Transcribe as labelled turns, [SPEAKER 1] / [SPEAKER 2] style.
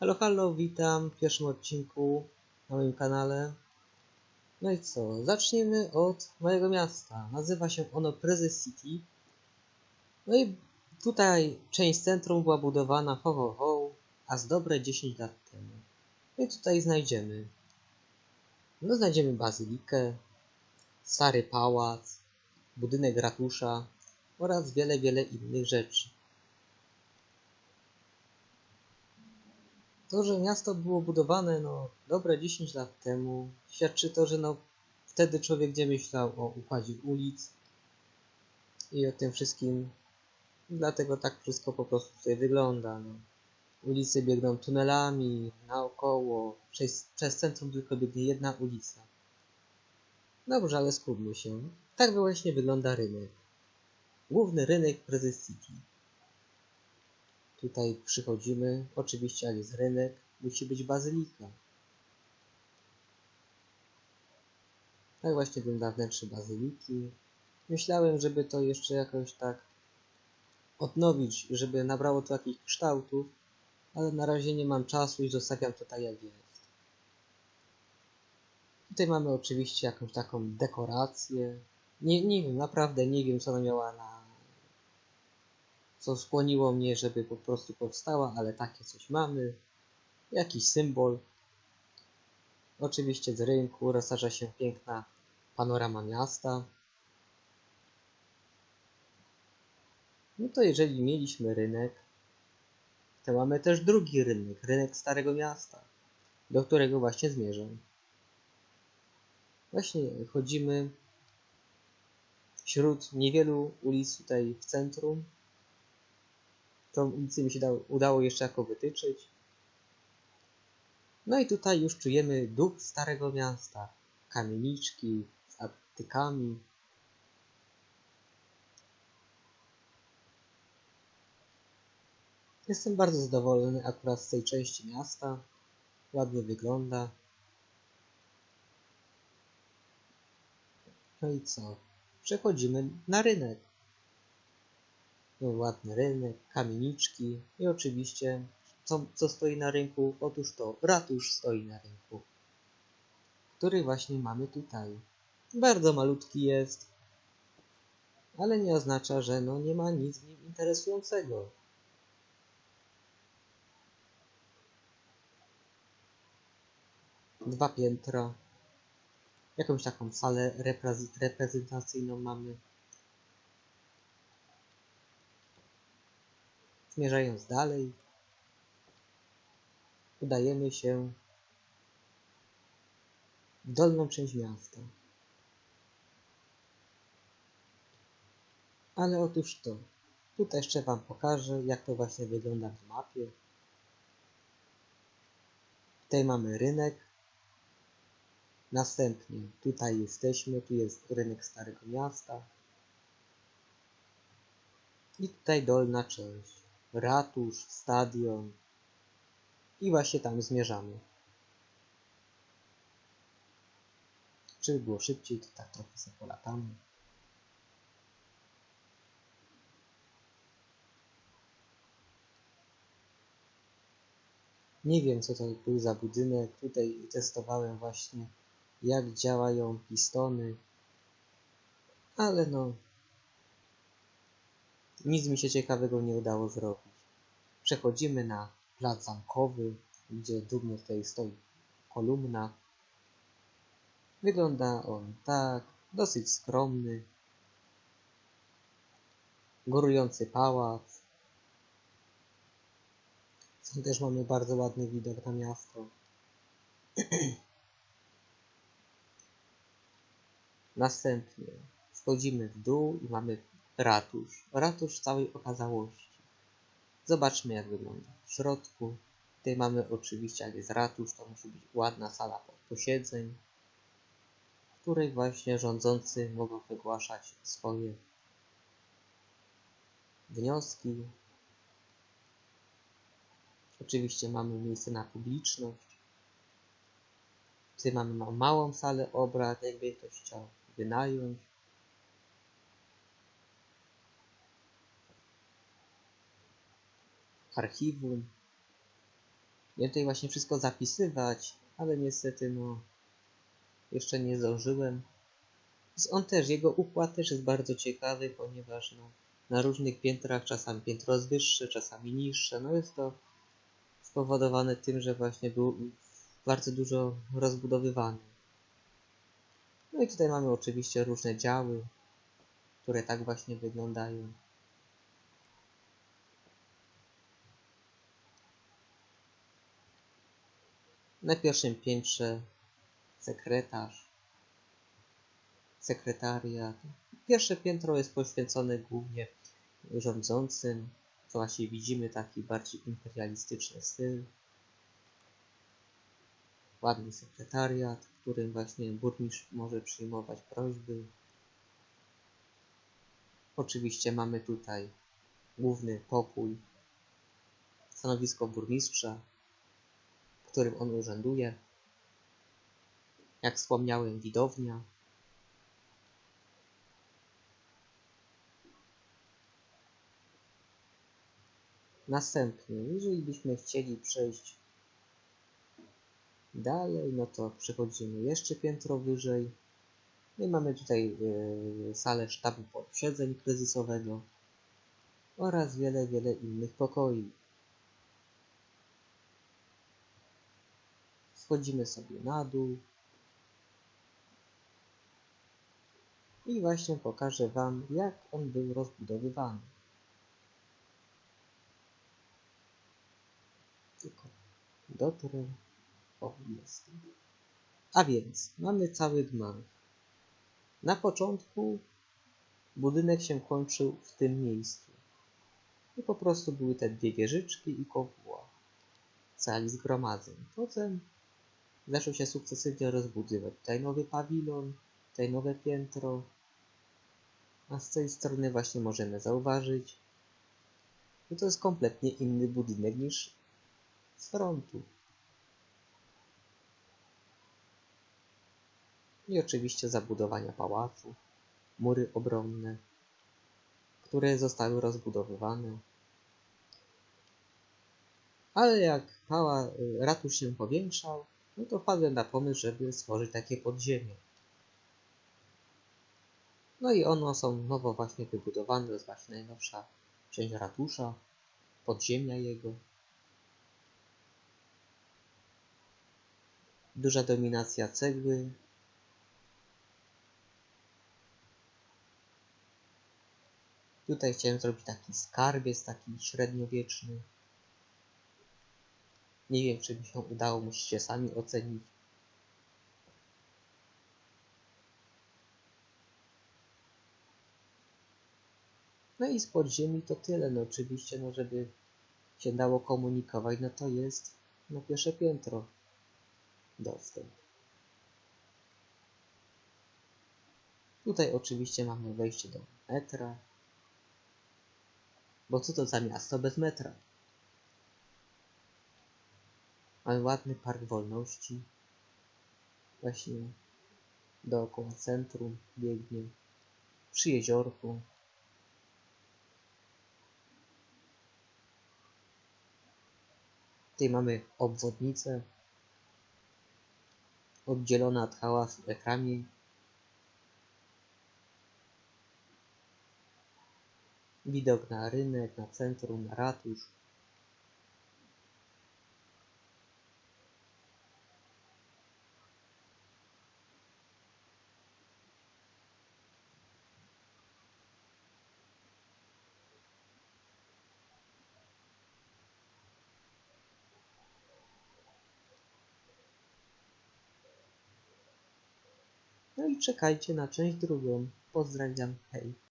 [SPEAKER 1] Halo, halo, witam w pierwszym odcinku na moim kanale. No i co, zacznijmy od mojego miasta. Nazywa się ono Prezes City. No i tutaj część centrum była budowana ho a z dobre 10 lat temu. No i tutaj znajdziemy. No znajdziemy bazylikę, stary pałac, budynek ratusza oraz wiele, wiele innych rzeczy. To, że miasto było budowane no, dobre 10 lat temu, świadczy to, że no, wtedy człowiek nie myślał o układzie ulic i o tym wszystkim. Dlatego tak wszystko po prostu tutaj wygląda. No. Ulice biegną tunelami, naokoło, przez, przez centrum tylko biegnie jedna ulica. Dobrze, ale skupmy się. Tak właśnie wygląda rynek. Główny rynek Prezes City. Tutaj przychodzimy, oczywiście jak jest rynek, musi być bazylika. Tak właśnie wygląda wnętrze bazyliki. Myślałem, żeby to jeszcze jakoś tak odnowić, żeby nabrało to jakichś kształtów, ale na razie nie mam czasu i zostawiam to tak jak jest. Tutaj mamy oczywiście jakąś taką dekorację. Nie, nie wiem, naprawdę nie wiem co ona miała na co skłoniło mnie, żeby po prostu powstała, ale takie coś mamy. Jakiś symbol. Oczywiście z rynku rozsarza się piękna panorama miasta. No to jeżeli mieliśmy rynek, to mamy też drugi rynek, rynek Starego Miasta, do którego właśnie zmierzam. Właśnie chodzimy wśród niewielu ulic tutaj w centrum, Tą ulicę mi się dało, udało jeszcze jako wytyczyć. No i tutaj już czujemy duch starego miasta. Kamieniczki z atykami. Jestem bardzo zadowolony akurat z tej części miasta. Ładnie wygląda. No i co? Przechodzimy na rynek ładny rynek, kamieniczki i oczywiście co, co stoi na rynku? Otóż to ratusz stoi na rynku, który właśnie mamy tutaj. Bardzo malutki jest, ale nie oznacza, że no nie ma nic w nim interesującego. Dwa piętra, jakąś taką salę reprezentacyjną mamy. Zmierzając dalej, udajemy się w dolną część miasta. Ale otóż to, tutaj jeszcze Wam pokażę, jak to właśnie wygląda na mapie. Tutaj mamy rynek. Następnie tutaj jesteśmy, tu jest rynek Starego Miasta. I tutaj dolna część ratusz, stadion i właśnie tam zmierzamy. Żeby było szybciej, to tak trochę sobie polatamy. Nie wiem co to był za budynek. Tutaj testowałem właśnie jak działają pistony. Ale no nic mi się ciekawego nie udało zrobić. Przechodzimy na plac zamkowy, gdzie dumnie tutaj stoi kolumna. Wygląda on tak, dosyć skromny. Górujący pałac. Stąd też mamy bardzo ładny widok na miasto. Następnie schodzimy w dół i mamy Ratusz. Ratusz całej okazałości. Zobaczmy jak wygląda w środku. Tutaj mamy oczywiście, jak jest ratusz, to musi być ładna sala posiedzeń, w której właśnie rządzący mogą wygłaszać swoje wnioski. Oczywiście mamy miejsce na publiczność. Tutaj mamy małą salę obrad, jakby ktoś chciał wynająć. Archiwum. Miałem tutaj właśnie wszystko zapisywać, ale niestety no jeszcze nie zdążyłem. Więc on też, jego układ też jest bardzo ciekawy, ponieważ no, na różnych piętrach, czasami piętro jest wyższe, czasami niższe. No jest to spowodowane tym, że właśnie był bardzo dużo rozbudowywany. No i tutaj mamy oczywiście różne działy, które tak właśnie wyglądają. Na pierwszym piętrze sekretarz, sekretariat. Pierwsze piętro jest poświęcone głównie rządzącym, właśnie widzimy taki bardziej imperialistyczny styl. Ładny sekretariat, w którym właśnie burmistrz może przyjmować prośby. Oczywiście mamy tutaj główny pokój, stanowisko burmistrza, w którym on urzęduje. Jak wspomniałem, widownia. Następnie, jeżeli byśmy chcieli przejść dalej, no to przechodzimy jeszcze piętro wyżej. I mamy tutaj yy, salę sztabu posiedzeń kryzysowego oraz wiele, wiele innych pokoi. Schodzimy sobie na dół. I właśnie pokażę Wam, jak on był rozbudowywany. Tylko dotrę. O, jest. A więc, mamy cały gmach. Na początku budynek się kończył w tym miejscu. I po prostu były te dwie wieżyczki i kopuła sali zgromadzeń. Potem zaczął się sukcesywnie rozbudowywać. Tutaj nowy pawilon, tutaj nowe piętro. A z tej strony właśnie możemy zauważyć, że to jest kompletnie inny budynek niż z frontu. I oczywiście zabudowania pałacu, mury obronne, które zostały rozbudowywane. Ale jak pała, ratusz się powiększał, no to wpadłem na pomysł, żeby stworzyć takie podziemie. No i one są nowo właśnie wybudowane, to jest właśnie najnowsza część ratusza, podziemia jego. Duża dominacja cegły. Tutaj chciałem zrobić taki skarbiec, taki średniowieczny. Nie wiem, czy mi się udało, musicie sami ocenić. No i z podziemi to tyle. No oczywiście, no żeby się dało komunikować, no to jest na pierwsze piętro dostęp. Tutaj oczywiście mamy wejście do metra. Bo co to za miasto bez metra? Mamy ładny park wolności. Właśnie dookoła centrum biegnie. Przy jeziorku. Tutaj mamy obwodnicę oddzielona od hałasu ekami. Widok na rynek, na centrum, na ratusz. I czekajcie na część drugą. Pozdrawiam, hej.